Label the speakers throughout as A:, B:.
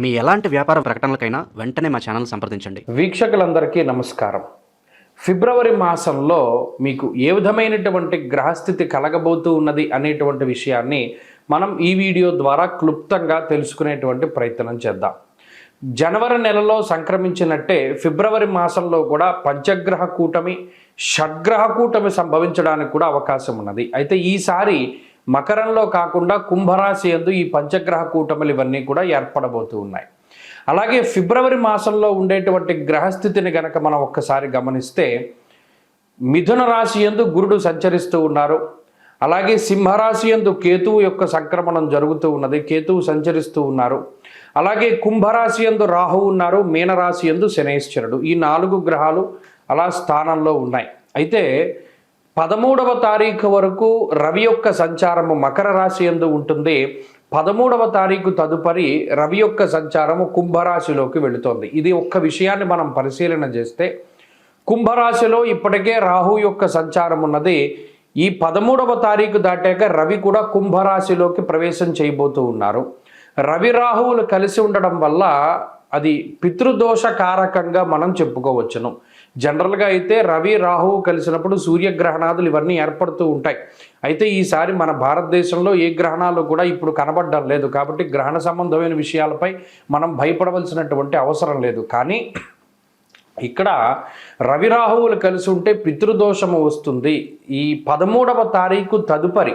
A: మీ ఎలాంటి వ్యాపార ప్రకటనలకైనా వెంటనే మా ఛానల్ సంప్రదించండి.
B: వీక్షకులందరికీ నమస్కారం. ఫిబ్రవరి మాసంలో మీకు ఏ విధమైనటువంటి గ్రహస్థితి కలగబోతూ ఉన్నది అనేటువంటి విషయాన్ని మనం ఈ వీడియో ద్వారా క్లుప్తంగా తెలుసుకునేటువంటి ప్రయత్నం చేద్దాం. జనవరి నెలలో సంక్రమించినట్టే ఫిబ్రవరి మాసంలో కూడా పంచగ్రహ కూటమి షడ్గ్రహ కూటమి సంభవించడానికి కూడా అవకాశం ఉన్నది. అయితే ఈసారి మకరంలో కాకుండా కుంభరాశి ఎందు ఈ పంచగ్రహ కూటములు ఇవన్నీ కూడా ఏర్పడబోతూ ఉన్నాయి. అలాగే ఫిబ్రవరి మాసంలో ఉండేటువంటి గ్రహస్థితిని గనక మనం ఒక్కసారి గమనిస్తే మిథున రాశి ఎందు గురుడు సంచరిస్తూ ఉన్నారు. అలాగే సింహరాశి ఎందు కేతువు యొక్క సంక్రమణం జరుగుతూ ఉన్నది కేతువు సంచరిస్తూ ఉన్నారు. అలాగే కుంభరాశి ఎందు రాహు ఉన్నారు మీనరాశి ఎందు శనేశ్వరుడు. ఈ నాలుగు గ్రహాలు అలా స్థానంలో ఉన్నాయి. అయితే పదమూడవ తారీఖు వరకు రవి యొక్క సంచారము మకర రాశి ఎందు ఉంటుంది. పదమూడవ తారీఖు తదుపరి రవి యొక్క సంచారము కుంభరాశిలోకి వెళుతోంది. ఇది ఒక్క విషయాన్ని మనం పరిశీలన చేస్తే కుంభరాశిలో ఇప్పటికే రాహు యొక్క సంచారం ఉన్నది. ఈ పదమూడవ తారీఖు దాటాక రవి కూడా కుంభరాశిలోకి ప్రవేశం చేయబోతూ ఉన్నారు. రవి రాహువులు కలిసి ఉండడం వల్ల అది పితృదోష కారకంగా మనం చెప్పుకోవచ్చును. జనరల్గా అయితే రవి రాహువు కలిసినప్పుడు సూర్యగ్రహణాదులు ఇవన్నీ ఏర్పడుతూ ఉంటాయి. అయితే ఈసారి మన భారతదేశంలో ఏ గ్రహణాలు కూడా ఇప్పుడు కనబడడం లేదు. కాబట్టి గ్రహణ సంబంధమైన విషయాలపై మనం భయపడవలసినటువంటి అవసరం లేదు. కానీ ఇక్కడ రవి రాహువులు కలిసి ఉంటే పితృదోషము వస్తుంది. ఈ పదమూడవ తారీఖు తదుపరి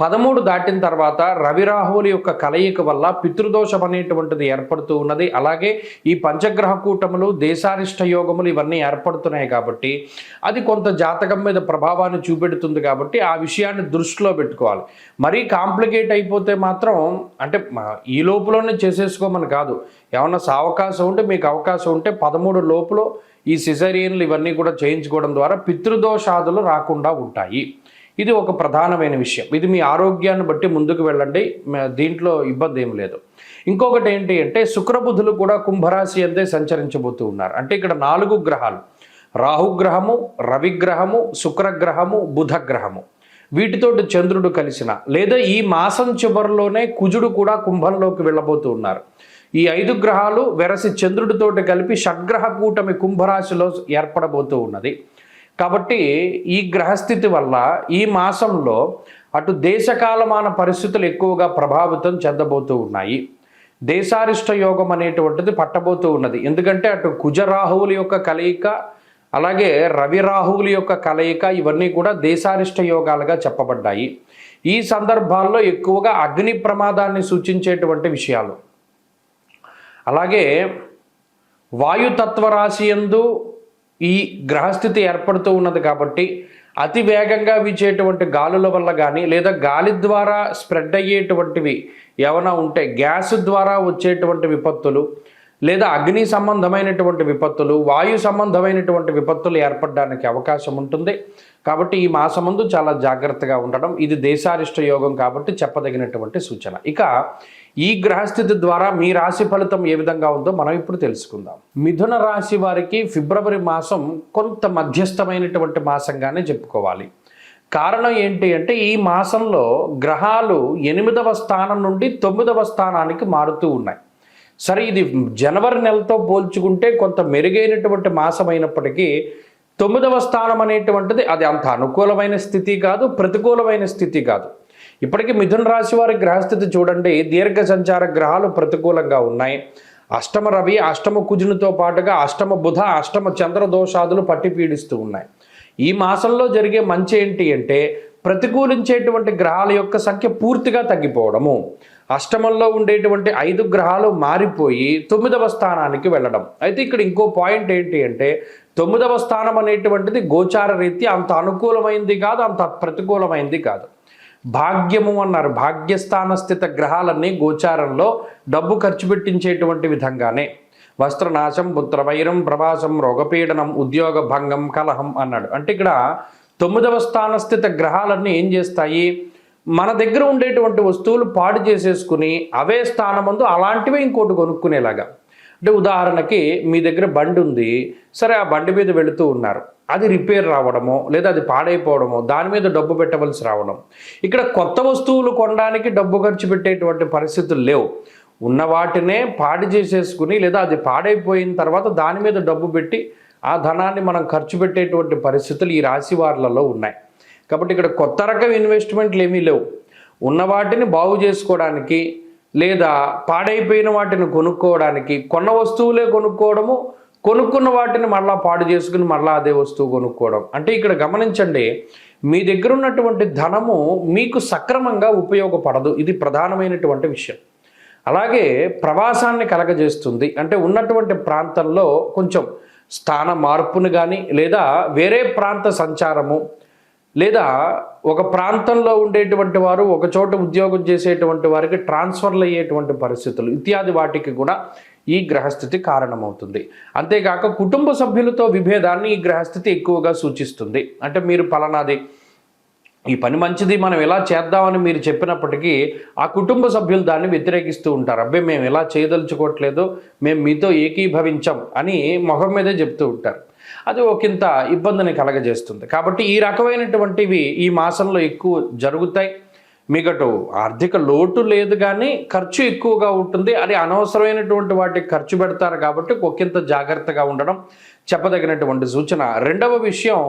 B: పదమూడు దాటిన తర్వాత రవి రాహువుల యొక్క కలయిక వల్ల పితృదోషం అనేటువంటిది ఏర్పడుతూ ఉన్నది. అలాగే ఈ పంచగ్రహ కూటములు దేశారిష్ట యోగములు ఇవన్నీ ఏర్పడుతున్నాయి కాబట్టి అది కొంత జాతకం మీద ప్రభావాన్ని చూపెడుతుంది కాబట్టి ఆ విషయాన్ని దృష్టిలో పెట్టుకోవాలి. మరీ కాంప్లికేట్ అయిపోతే మాత్రం అంటే ఈ లోపులోనే చేసేసుకోమని కాదు. ఏమన్నా అవకాశం ఉంటే మీకు అవకాశం ఉంటే పదమూడు లోపులో ఈ సిజరియన్లు ఇవన్నీ కూడా చేయించుకోవడం ద్వారా పితృదోషాదులు రాకుండా ఉంటాయి. ఇది ఒక ప్రధానమైన విషయం. ఇది మీ ఆరోగ్యాన్ని బట్టి ముందుకు వెళ్ళండి. దీంట్లో ఇబ్బంది ఏం లేదు. ఇంకొకటి ఏంటి అంటే శుక్రబుధులు కూడా కుంభరాశి అంతే సంచరించబోతూ ఉన్నారు. అంటే ఇక్కడ నాలుగు గ్రహాలు. రాహుగ్రహము రవిగ్రహము శుక్రగ్రహము బుధగ్రహము. వీటితోటి చంద్రుడు కలిసిన లేదా ఈ మాసం చివరిలోనే కుజుడు కూడా కుంభంలోకి వెళ్ళబోతూ ఉన్నారు. ఈ ఐదు గ్రహాలు వెరసి చంద్రుడితోటి కలిపి షడ్గ్రహ కూటమి కుంభరాశిలో ఏర్పడబోతూ ఉన్నది. కాబట్టి ఈ గ్రహస్థితి వల్ల ఈ మాసంలో అటు దేశకాలమాన పరిస్థితులు ఎక్కువగా ప్రభావితం చెందబోతూ ఉన్నాయి. దేశారిష్ట యోగం అనేటువంటిది పట్టబోతూ ఉన్నది. ఎందుకంటే అటు కుజరాహువుల యొక్క కలయిక అలాగే రవి రాహువుల యొక్క కలయిక ఇవన్నీ కూడా దేశారిష్ట యోగాలుగా చెప్పబడ్డాయి. ఈ సందర్భాల్లో ఎక్కువగా అగ్ని ప్రమాదాన్ని సూచించేటువంటి విషయాలు. అలాగే వాయుతత్వ రాశి యందు ఈ గ్రహస్థితి ఏర్పడుతూ ఉన్నది కాబట్టి అతి వేగంగా వీచేటువంటి గాలుల వల్ల కానీ లేదా గాలి ద్వారా స్ప్రెడ్ అయ్యేటువంటివి ఏమైనా ఉంటే గ్యాస్ ద్వారా వచ్చేటువంటి విపత్తులు లేదా అగ్ని సంబంధమైనటువంటి విపత్తులు వాయు సంబంధమైనటువంటి విపత్తులు ఏర్పడడానికి అవకాశం ఉంటుంది. కాబట్టి ఈ మాసమందు చాలా జాగ్రత్తగా ఉండడం. ఇది దేశారిష్ట యోగం కాబట్టి చెప్పదగినటువంటి సూచన. ఇక ఈ గ్రహస్థితి ద్వారా మీ రాశి ఫలితం ఏ విధంగా ఉందో మనం ఇప్పుడు తెలుసుకుందాం. మిథున రాశి వారికి ఫిబ్రవరి మాసం కొంత మధ్యస్థమైనటువంటి మాసంగానే చెప్పుకోవాలి. కారణం ఏంటి అంటే ఈ మాసంలో గ్రహాలు ఎనిమిదవ స్థానం నుండి తొమ్మిదవ స్థానానికి మారుతూ ఉన్నాయి. సరే ఇది జనవరి నెలతో పోల్చుకుంటే కొంత మెరుగైనటువంటి మాసం అయినప్పటికీ తొమ్మిదవ స్థానం అనేటువంటిది అది అంత అనుకూలమైన స్థితి కాదు ప్రతికూలమైన స్థితి కాదు. ఇప్పటికీ మిథున రాశి వారి గ్రహస్థితి చూడండి దీర్ఘ సంచార గ్రహాలు ప్రతికూలంగా ఉన్నాయి. అష్టమ రవి అష్టమ కుజునితో పాటుగా అష్టమ బుధ అష్టమ చంద్ర దోషాదులు పట్టి పీడిస్తూ ఉన్నాయి. ఈ మాసంలో జరిగే మంచి ఏంటి అంటే ప్రతికూలించేటువంటి గ్రహాల యొక్క సంఖ్య పూర్తిగా తగ్గిపోవడము. అష్టమంలో ఉండేటువంటి ఐదు గ్రహాలు మారిపోయి తొమ్మిదవ స్థానానికి వెళ్ళడం. అయితే ఇక్కడ ఇంకో పాయింట్ ఏంటి అంటే తొమ్మిదవ స్థానం అనేటువంటిది గోచార రీత్యా అంత అనుకూలమైంది కాదు అంత ప్రతికూలమైంది కాదు. భాగ్యము అన్నారు. భాగ్యస్థాన స్థిత గ్రహాలన్నీ గోచారంలో డబ్బు ఖర్చు పెట్టించేటువంటి విధంగానే. వస్త్రనాశం పుత్రవైరం ప్రవాసం రోగపీడనం ఉద్యోగ భంగం కలహం అన్నాడు. అంటే ఇక్కడ తొమ్మిదవ స్థాన స్థిత గ్రహాలన్నీ ఏం చేస్తాయి? మన దగ్గర ఉండేటువంటి వస్తువులు పాడు చేసేసుకుని అవే స్థానమందు అలాంటివే ఇంకోటి కొనుక్కునేలాగా. అంటే ఉదాహరణకి మీ దగ్గర బండి ఉంది సరే ఆ బండి మీద వెళుతూ ఉన్నారు. అది రిపేర్ రావడమో లేదా అది పాడైపోవడమో దాని మీద డబ్బు పెట్టవలసి రావడం. ఇక్కడ కొత్త వస్తువులు కొనడానికి డబ్బు ఖర్చు పెట్టేటువంటి పరిస్థితులు లేవు. ఉన్న వాటినే పాడి చేసేసుకుని లేదా అది పాడైపోయిన తర్వాత దాని మీద డబ్బు పెట్టి ఆ ధనాన్ని మనం ఖర్చు పెట్టేటువంటి పరిస్థితులు ఈ రాశి వారులలో ఉన్నాయి. కాబట్టి ఇక్కడ కొత్త రకం ఇన్వెస్ట్మెంట్లు ఏమీ లేవు. ఉన్న వాటిని బాగు చేసుకోవడానికి లేదా పాడైపోయిన వాటిని కొనుక్కోవడానికి కొన్న వస్తువులే కొనుక్కోవడము కొనుక్కున్న వాటిని మళ్ళా పాడు చేసుకుని మళ్ళా అదే వస్తువు కొనుక్కోవడం. అంటే ఇక్కడ గమనించండి మీ దగ్గర ఉన్నటువంటి ధనము మీకు సక్రమంగా ఉపయోగపడదు. ఇది ప్రధానమైనటువంటి విషయం. అలాగే ప్రవాసాన్ని కలగజేస్తుంది. అంటే ఉన్నటువంటి ప్రాంతంలో కొంచెం స్థాన మార్పును కానీ లేదా వేరే ప్రాంత సంచారము లేదా ఒక ప్రాంతంలో ఉండేటువంటి వారు ఒక చోట ఉద్యోగం చేసేటువంటి వారికి ట్రాన్స్ఫర్లు అయ్యేటువంటి పరిస్థితులు ఇత్యాది వాటికి కూడా ఈ గ్రహస్థితి కారణమవుతుంది. అంతేకాక కుటుంబ సభ్యులతో విభేదాన్ని ఈ గ్రహస్థితి ఎక్కువగా సూచిస్తుంది. అంటే మీరు పలానాది ఈ పని మంచిది మనం ఎలా చేద్దామని మీరు చెప్పినప్పటికీ ఆ కుటుంబ సభ్యులు దాన్ని వ్యతిరేకిస్తూ ఉంటారు. అబ్బాయి మేము ఎలా చేయదలుచుకోవట్లేదు మేము మీతో ఏకీభవించాం అని మొహం మీదే చెప్తూ ఉంటారు. అది ఒకంత ఇబ్బందిని కలగజేస్తుంది. కాబట్టి ఈ రకమైనటువంటివి ఈ మాసంలో ఎక్కువ జరుగుతాయి. మీకటు ఆర్థిక లోటు లేదు కానీ ఖర్చు ఎక్కువగా ఉంటుంది. అది అనవసరమైనటువంటి వాటికి ఖర్చు పెడతారు కాబట్టి ఒకంత జాగ్రత్తగా ఉండడం చెప్పదగినటువంటి సూచన. రెండవ విషయం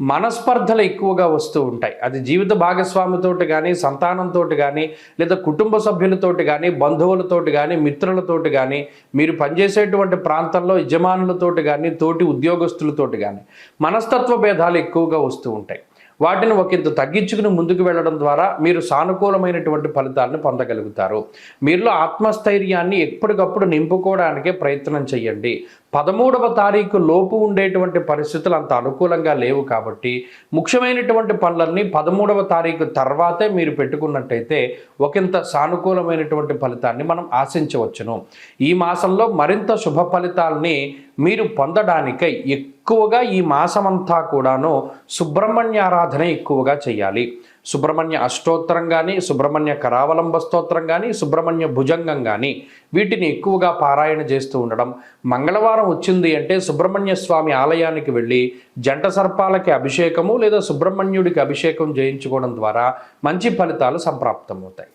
B: మనస్పర్ధలు ఎక్కువగా వస్తూ ఉంటాయి. అది జీవిత భాగస్వామితోటి కానీ సంతానంతో కానీ లేదా కుటుంబ సభ్యులతోటి కానీ బంధువులతోటి కానీ మిత్రులతోటి కానీ మీరు పనిచేసేటువంటి ప్రాంతంలో యజమానులతోటి కానీ తోటి ఉద్యోగస్తులతోటి కానీ మనస్తత్వ భేదాలు ఎక్కువగా వస్తూ ఉంటాయి. వాటిని ఒకంత తగ్గించుకుని ముందుకు వెళ్ళడం ద్వారా మీరు సానుకూలమైనటువంటి ఫలితాలను పొందగలుగుతారు. మీరులో ఆత్మస్థైర్యాన్ని ఎప్పటికప్పుడు నింపుకోవడానికే ప్రయత్నం చేయండి పదమూడవ తారీఖు లోపు ఉండేటువంటి పరిస్థితులు అంత అనుకూలంగా లేవు కాబట్టి ముఖ్యమైనటువంటి పనులన్నీ పదమూడవ తారీఖు తర్వాతే మీరు పెట్టుకున్నట్టయితే ఒకంత సానుకూలమైనటువంటి ఫలితాన్ని మనం ఆశించవచ్చును. ఈ మాసంలో మరింత శుభ ఫలితాల్ని మీరు పొందడానికై ఎక్కువగా ఈ మాసమంతా కూడాను సుబ్రహ్మణ్య ఆరాధన ఎక్కువగా చేయాలి సుబ్రహ్మణ్య అష్టోత్తరం కానీ సుబ్రహ్మణ్య కరావలంబ స్తోత్రం కానీ సుబ్రహ్మణ్య భుజంగం కానీ వీటిని ఎక్కువగా పారాయణ చేస్తూ ఉండడం. మంగళవారం వచ్చింది అంటే సుబ్రహ్మణ్య స్వామి ఆలయానికి వెళ్ళి జంట సర్పాలకి అభిషేకము లేదా సుబ్రహ్మణ్యుడికి అభిషేకం చేయించుకోవడం ద్వారా మంచి ఫలితాలు సంప్రాప్తమవుతాయి.